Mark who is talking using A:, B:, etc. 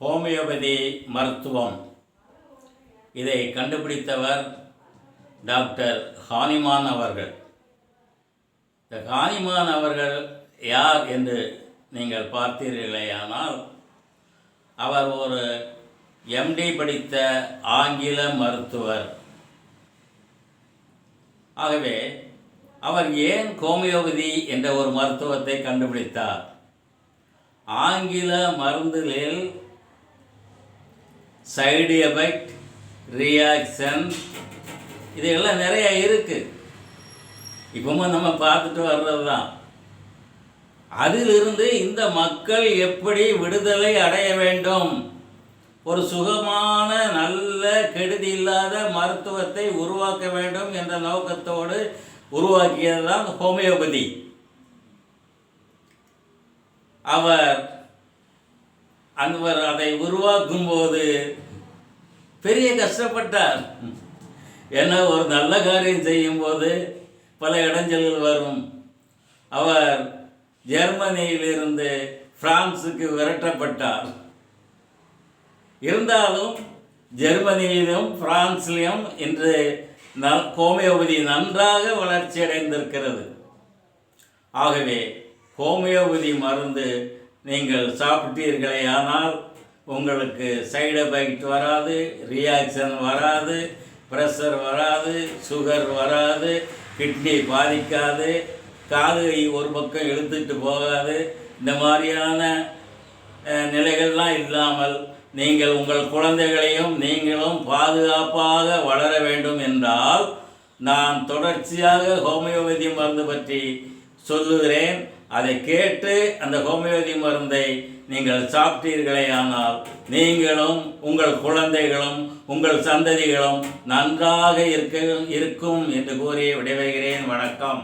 A: Homeopathy மருத்துவம். இதை கண்டுபிடித்தவர் டாக்டர் ஹானிமான் அவர்கள். இந்த ஹானிமான் அவர்கள் யார் என்று நீங்கள் பார்த்தீர்களேயானால் அவர் ஒரு எம்டி படித்த ஆங்கில மருத்துவர். ஆகவே அவர் ஏன் ஹோமியோபதி என்ற ஒரு மருத்துவத்தை கண்டுபிடித்தார்? ஆங்கில மருந்துகளில் சைடு எஃபெக்ட் ரியாக்ஷன் இதெல்லாம் நிறைய இருக்குது இப்போவும் நம்ம பார்த்துட்டு வர்றது தான் அதிலிருந்து இந்த மக்கள் எப்படி விடுதலை அடைய வேண்டும்? ஒரு சுகமான நல்ல கெடுதி இல்லாத மருத்துவத்தை உருவாக்க வேண்டும் என்ற நோக்கத்தோடு உருவாக்கியது தான் ஹோமியோபதி. அவர் அவர் அதை உருவாக்கும் போது பெரிய கஷ்டப்பட்டார். ஏன்னா ஒரு நல்ல காரியம் செய்யும்போது பல இடைஞ்சல்கள் வரும். அவர் ஜெர்மனியிலிருந்து பிரான்சுக்கு விரட்டப்பட்டார். இருந்தாலும் ஜெர்மனியிலும் பிரான்ஸ்லையும் இன்று ந ஹோமியோபதி நன்றாக வளர்ச்சி அடைந்திருக்கிறது. ஆகவே ஹோமியோபதி மருந்து நீங்கள் சாப்பிட்டீர்களே ஆனால் உங்களுக்கு சைடு எஃபெக்ட் வராது ரியாக்ஷன் வராது ப்ரெஷர் வராது சுகர் வராது கிட்னி பாதிக்காது காதுகை ஒரு பக்கம் இழுத்துட்டு போகாது. இந்த மாதிரியான நிலைகள்லாம் இல்லாமல் நீங்கள் உங்கள் குழந்தைகளையும் நீங்களும் பாதுகாப்பாக வளர வேண்டும் என்றால் நான் தொடர்ச்சியாக ஹோமியோபதி மருந்து பற்றி சொல்லுகிறேன். அதை கேட்டு அந்த ஹோமியோபதி மருந்தை நீங்கள் சாப்பிட்டீர்களே ஆனால் நீங்களும் உங்கள் குழந்தைகளும் உங்கள் சந்ததிகளும் நன்றாக இருக்க இருக்கும் என்று கூறி விடைபெறுகிறேன். வணக்கம்.